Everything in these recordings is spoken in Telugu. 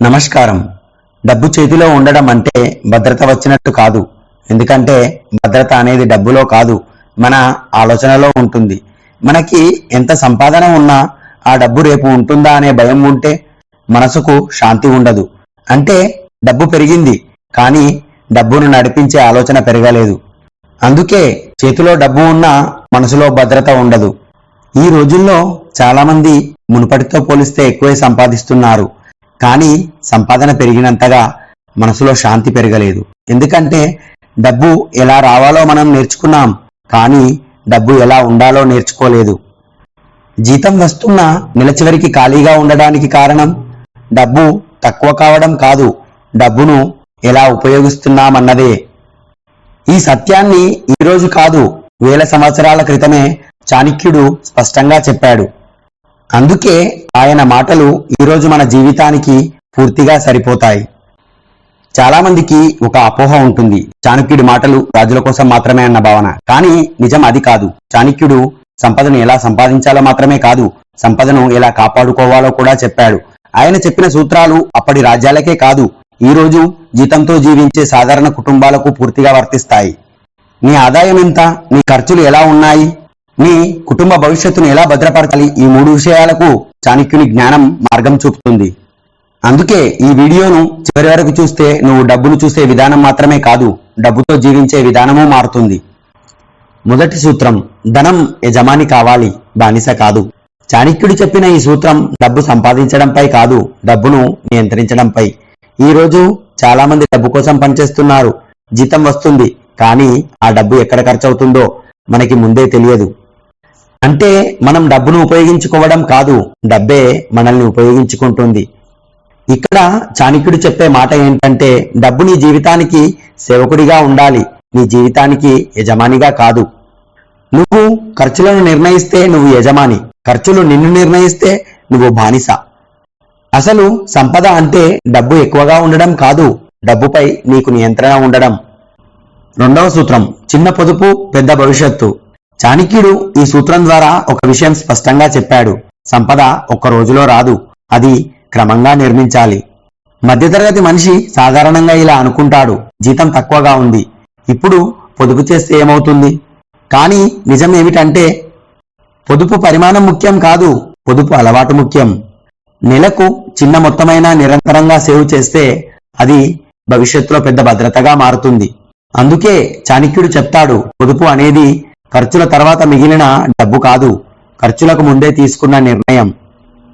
నమస్కారం. డబ్బు చేతిలో ఉండడం అంటే భద్రత వచ్చినట్టు కాదు. ఎందుకంటే భద్రత అనేది డబ్బులో కాదు మన ఆలోచనలో ఉంటుంది. మనకి ఎంత సంపాదన ఉన్నా ఆ డబ్బు రేపు ఉంటుందా అనే భయం ఉంటే మనసుకు శాంతి ఉండదు. అంటే డబ్బు పెరిగింది కానీ డబ్బును నడిపించే ఆలోచన పెరగలేదు. అందుకే చేతిలో డబ్బు ఉన్నా మనసులో భద్రత ఉండదు. ఈ రోజుల్లో చాలామంది మునుపటితో పోలిస్తే ఎక్కువే సంపాదిస్తున్నారు. కానీ సంపాదన పెరిగినంతగా మనసులో శాంతి పెరగలేదు. ఎందుకంటే డబ్బు ఎలా రావాలో మనం నేర్చుకున్నాం కానీ డబ్బు ఎలా ఉండాలో నేర్చుకోలేదు. జీతం వస్తున్న నెల చివరికి ఖాళీగా ఉండడానికి కారణం డబ్బు తక్కువ కావడం కాదు డబ్బును ఎలా ఉపయోగిస్తున్నామన్నదే. ఈ సత్యాన్ని ఈ రోజు కాదు వేల సంవత్సరాల క్రితమే చాణిక్యుడు స్పష్టంగా చెప్పాడు. అందుకే ఆయన మాటలు ఈరోజు మన జీవితానికి పూర్తిగా సరిపోతాయి. చాలా మందికి ఒక అపోహ ఉంటుంది. చాణక్యుడి మాటలు రాజుల కోసం మాత్రమే అన్న భావన. కానీ నిజం అది కాదు. చాణక్యుడు సంపదను ఎలా సంపాదించాలో మాత్రమే కాదు సంపదను ఎలా కాపాడుకోవాలో కూడా చెప్పాడు. ఆయన చెప్పిన సూత్రాలు అప్పటి రాజ్యాలకే కాదు ఈ రోజు జీతంతో జీవించే సాధారణ కుటుంబాలకు పూర్తిగా వర్తిస్తాయి. నీ ఆదాయం ఎంత? నీ ఖర్చులు ఎలా ఉన్నాయి? నీ కుటుంబ భవిష్యత్తును ఎలా భద్రపరచాలి? ఈ మూడు విషయాలకు చాణక్యుని జ్ఞానం మార్గం చూపుతుంది. అందుకే ఈ వీడియోను చివరి వరకు చూస్తే నువ్వు డబ్బును చూసే విధానం మాత్రమే కాదు డబ్బుతో జీవించే విధానము మారుతుంది. మొదటి సూత్రం ధనం యజమాని కావాలి బానిస కాదు. చాణక్యుడు చెప్పిన ఈ సూత్రం డబ్బు సంపాదించడంపై కాదు డబ్బును నియంత్రించడంపై. ఈ రోజు చాలా మంది డబ్బు కోసం పనిచేస్తున్నారు. జీతం వస్తుంది కానీ ఆ డబ్బు ఎక్కడ ఖర్చవుతుందో మనకి ముందే తెలియదు. అంటే మనం డబ్బును ఉపయోగించుకోవడం కాదు డబ్బే మనల్ని ఉపయోగించుకుంటుంది. ఇక్కడ చాణక్యుడు చెప్పే మాట ఏంటంటే డబ్బు నీ జీవితానికి సేవకుడిగా ఉండాలి నీ జీవితానికి యజమానిగా కాదు. నువ్వు ఖర్చులను నిర్ణయిస్తే నువ్వు యజమాని ఖర్చులు నిన్ను నిర్ణయిస్తే నువ్వు బానిస. అసలు సంపద అంటే డబ్బు ఎక్కువగా ఉండడం కాదు డబ్బుపై నీకు నియంత్రణ ఉండడం. రెండవ సూత్రం చిన్న పొదుపు పెద్ద భవిష్యత్తు. చాణక్యుడు ఈ సూత్రం ద్వారా ఒక విషయం స్పష్టంగా చెప్పాడు. సంపద ఒక్క రోజులో రాదు. అది క్రమంగా నిర్మించాలి. మధ్యతరగతి మనిషి సాధారణంగా ఇలా అనుకుంటాడు. జీతం తక్కువగా ఉంది. ఇప్పుడు పొదుపు చేస్తే ఏమవుతుంది? కానీ నిజం ఏమిటంటే పొదుపు పరిమాణం ముఖ్యం కాదు పొదుపు అలవాటు ముఖ్యం. నెలకు చిన్న మొత్తమైనా నిరంతరంగా సేవ్ చేస్తే అది భవిష్యత్తులో పెద్ద భద్రతగా మారుతుంది. అందుకే చాణక్యుడు చెప్తాడు పొదుపు అనేది ఖర్చుల తర్వాత మిగిలిన డబ్బు కాదు. ఖర్చులకు ముందే తీసుకున్న నిర్ణయం.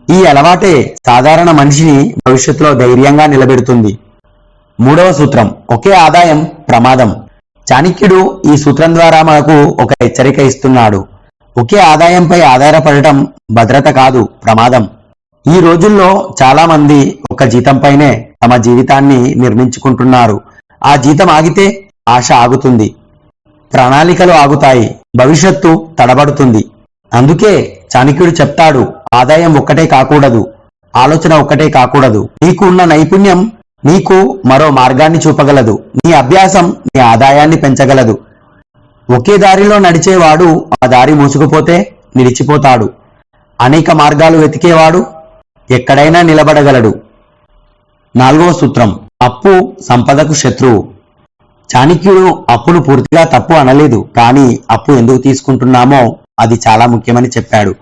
ఈ అలవాటే సాధారణ మనిషిని భవిష్యత్తులో ధైర్యంగా నిలబెడుతుంది. మూడవ సూత్రం ఒకే ఆదాయం ప్రమాదం. చాణక్యుడు ఈ సూత్రం ద్వారా మనకు ఒక హెచ్చరిక ఇస్తున్నాడు. ఒకే ఆదాయంపై ఆధారపడటం భద్రత కాదు ప్రమాదం. ఈ రోజుల్లో చాలా మంది ఒక జీతంపైనే తమ జీవితాన్ని నిర్మించుకుంటున్నారు. ఆ జీతం ఆగితే ఆశ ఆగుతుంది. ప్రణాళికలు ఆగుతాయి. భవిష్యత్తు తడబడుతుంది. అందుకే చాణక్యుడు చెప్తాడు ఆదాయం ఒక్కటే కాకూడదు ఆలోచన ఒక్కటే కాకూడదు. నీకు ఉన్న నైపుణ్యం నీకు మరో మార్గాన్ని చూపగలదు. నీ అభ్యాసం నీ ఆదాయాన్ని పెంచగలదు. ఒకే దారిలో నడిచేవాడు ఆ దారి మూసుకుపోతే నిలిచిపోతాడు. అనేక మార్గాలు వెతికేవాడు ఎక్కడైనా నిలబడగలడు. నాలుగవ సూత్రం అప్పు సంపదకు శత్రువు. చాణక్యుడు అప్పును పూర్తిగా తప్పు అనలేదు కానీ అప్పు ఎందుకు తీసుకుంటున్నామో అది చాలా ముఖ్యమని చెప్పాడు.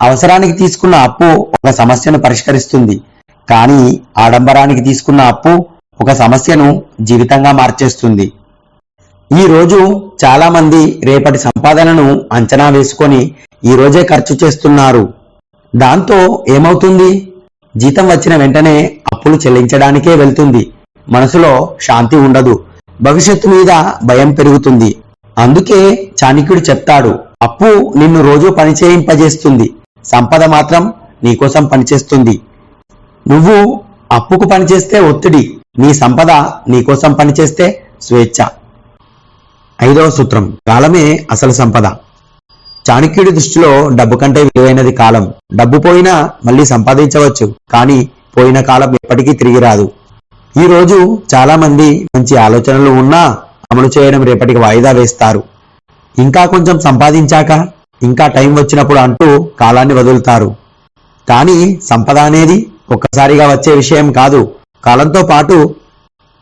అవసరానికి తీసుకున్న అప్పు ఒక సమస్యను పరిష్కరిస్తుంది కానీ ఆడంబరానికి తీసుకున్న అప్పు ఒక సమస్యను జీవితంగా మార్చేస్తుంది. ఈ రోజు చాలా మంది రేపటి సంపాదనను అంచనా వేసుకొని ఈ రోజే ఖర్చు చేస్తున్నారు. దాంతో ఏమవుతుంది? జీతం వచ్చిన వెంటనే అప్పులు చెల్లించడానికే వెళ్తుంది. మనసులో శాంతి ఉండదు. భవిష్యత్తు మీద భయం పెరుగుతుంది. అందుకే చాణిక్యుడు చెప్తాడు అప్పు నిన్ను రోజు పనిచేయింపజేస్తుంది. సంపద మాత్రం నీకోసం పనిచేస్తుంది. నువ్వు అప్పుకు పనిచేస్తే ఒత్తిడి నీ సంపద నీకోసం పనిచేస్తే స్వేచ్ఛ. ఐదవ సూత్రం కాలమే అసలు సంపద. చాణక్యుడి దృష్టిలో డబ్బు కంటే విలువైనది కాలం. డబ్బు పోయినా మళ్ళీ సంపాదించవచ్చు కానీ పోయిన కాలం ఎప్పటికీ తిరిగి రాదు. ఈ రోజు చాలా మంది మంచి ఆలోచనలు ఉన్నా అమలు చేయడం రేపటికి వాయిదా వేస్తారు. ఇంకా కొంచెం సంపాదించాక ఇంకా టైం వచ్చినప్పుడు అంటూ కాలాన్ని వదులుతారు. కానీ సంపద అనేది ఒక్కసారిగా వచ్చే విషయం కాదు. కాలంతో పాటు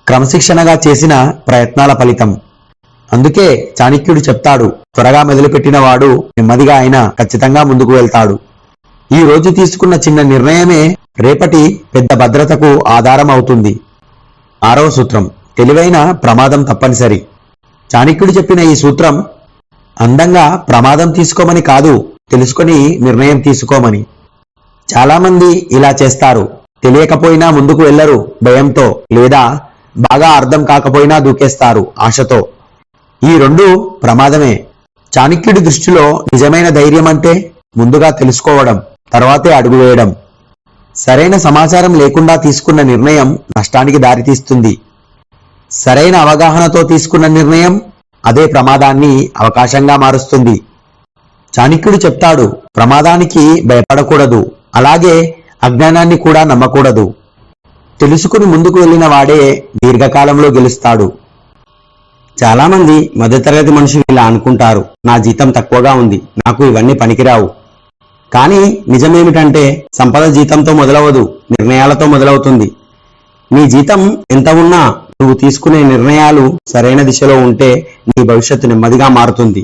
క్రమశిక్షణగా చేసిన ప్రయత్నాల ఫలితం. అందుకే చాణక్యుడు చెప్తాడు త్వరగా మొదలుపెట్టిన వాడు నెమ్మదిగా అయినా ఖచ్చితంగా ముందుకు వెళ్తాడు. ఈ రోజు తీసుకున్న చిన్న నిర్ణయమే రేపటి పెద్ద భద్రతకు ఆధారం అవుతుంది. ఆరవ సూత్రం. తెలివైన ప్రమాదం తప్పనిసరి. చాణక్యుడు చెప్పిన ఈ సూత్రం అందంగా ప్రమాదం తీసుకోమని కాదు తెలుసుకొని నిర్ణయం తీసుకోమని. చాలామంది ఇలా చేస్తారు. తెలియకపోయినా ముందుకు వెళ్ళరు భయంతో లేదా బాగా అర్థం కాకపోయినా దూకేస్తారు ఆశతో. ఈ రెండు ప్రమాదమే. చాణక్యుడి దృష్టిలో నిజమైన ధైర్యం అంటే ముందుగా తెలుసుకోవడం తర్వాతే అడుగు వేయడం సరైన సమాచారం లేకుండా తీసుకున్న నిర్ణయం నష్టానికి దారితీస్తుంది. సరైన అవగాహనతో తీసుకున్న నిర్ణయం అదే ప్రమాదాన్ని అవకాశంగా మారుస్తుంది. చాణక్యుడు చెప్తాడు ప్రమాదానికి భయపడకూడదు అలాగే అజ్ఞానాన్ని కూడా నమ్మకూడదు. తెలుసుకుని ముందుకు వెళ్ళిన వాడే దీర్ఘకాలంలో గెలుస్తాడు. చాలామంది మధ్యతరగతి మనుషులు ఇలా అనుకుంటారు నా జీతం తక్కువగా ఉంది నాకు ఇవన్నీ పనికిరావు. కానీ నిజమేమిటంటే సంపద జీతంతో మొదలవదు నిర్ణయాలతో మొదలవుతుంది. నీ జీతం ఎంత ఉన్నా నువ్వు తీసుకునే నిర్ణయాలు సరైన దిశలో ఉంటే నీ భవిష్యత్తు నెమ్మదిగా మారుతుంది.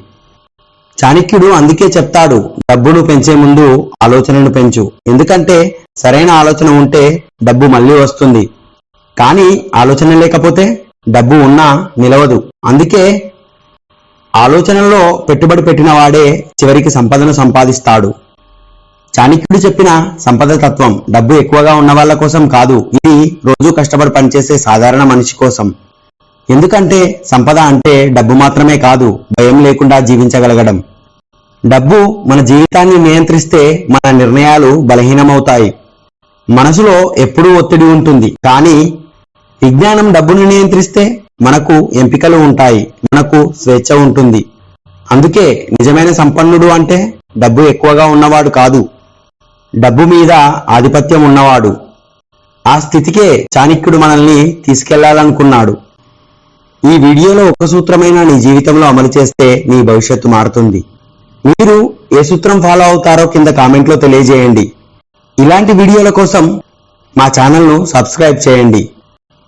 చాణక్యుడు అందుకే చెప్తాడు డబ్బును పెంచే ముందు ఆలోచనను పెంచు. ఎందుకంటే సరైన ఆలోచన ఉంటే డబ్బు మళ్ళీ వస్తుంది. కానీ ఆలోచన లేకపోతే డబ్బు ఉన్నా నిలవదు. అందుకే ఆలోచనలో పెట్టుబడి పెట్టిన వాడే చివరికి సంపదను సంపాదిస్తాడు. చాణక్యుడు చెప్పిన సంపద తత్వం డబ్బు ఎక్కువగా ఉన్న వాళ్ళ కోసం కాదు ఇది రోజు కష్టపడి పనిచేసే సాధారణ మనిషి కోసం. ఎందుకంటే సంపద అంటే డబ్బు మాత్రమే కాదు భయం లేకుండా జీవించగలగడం. డబ్బు మన జీవితాన్ని నియంత్రిస్తే మన నిర్ణయాలు బలహీనమవుతాయి. మనసులో ఎప్పుడూ ఒత్తిడి ఉంటుంది కానీ విజ్ఞానం డబ్బును నియంత్రిస్తే మనకు ఎంపికలు ఉంటాయి మనకు స్వేచ్ఛ ఉంటుంది. అందుకే నిజమైన సంపన్నుడు అంటే డబ్బు ఎక్కువగా ఉన్నవాడు కాదు డబ్బు మీద ఆధిపత్యం ఉన్నవాడు. ఆ స్థితికే చాణక్యుడు మనల్ని తీసుకెళ్ళాలనుకున్నాడు. ఈ వీడియోలో ఒక సూత్రమైన నీ జీవితంలో అమలు చేస్తే నీ భవిష్యత్తు మారుతుంది. మీరు ఏ సూత్రం ఫాలో అవుతారో కింద కామెంట్లో తెలియజేయండి. ఇలాంటి వీడియోల కోసం మా ఛానల్ను సబ్స్క్రైబ్ చేయండి.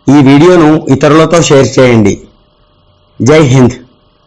ఈ వీడియోను ఇతరులతో షేర్ చేయండి. జై హింద్.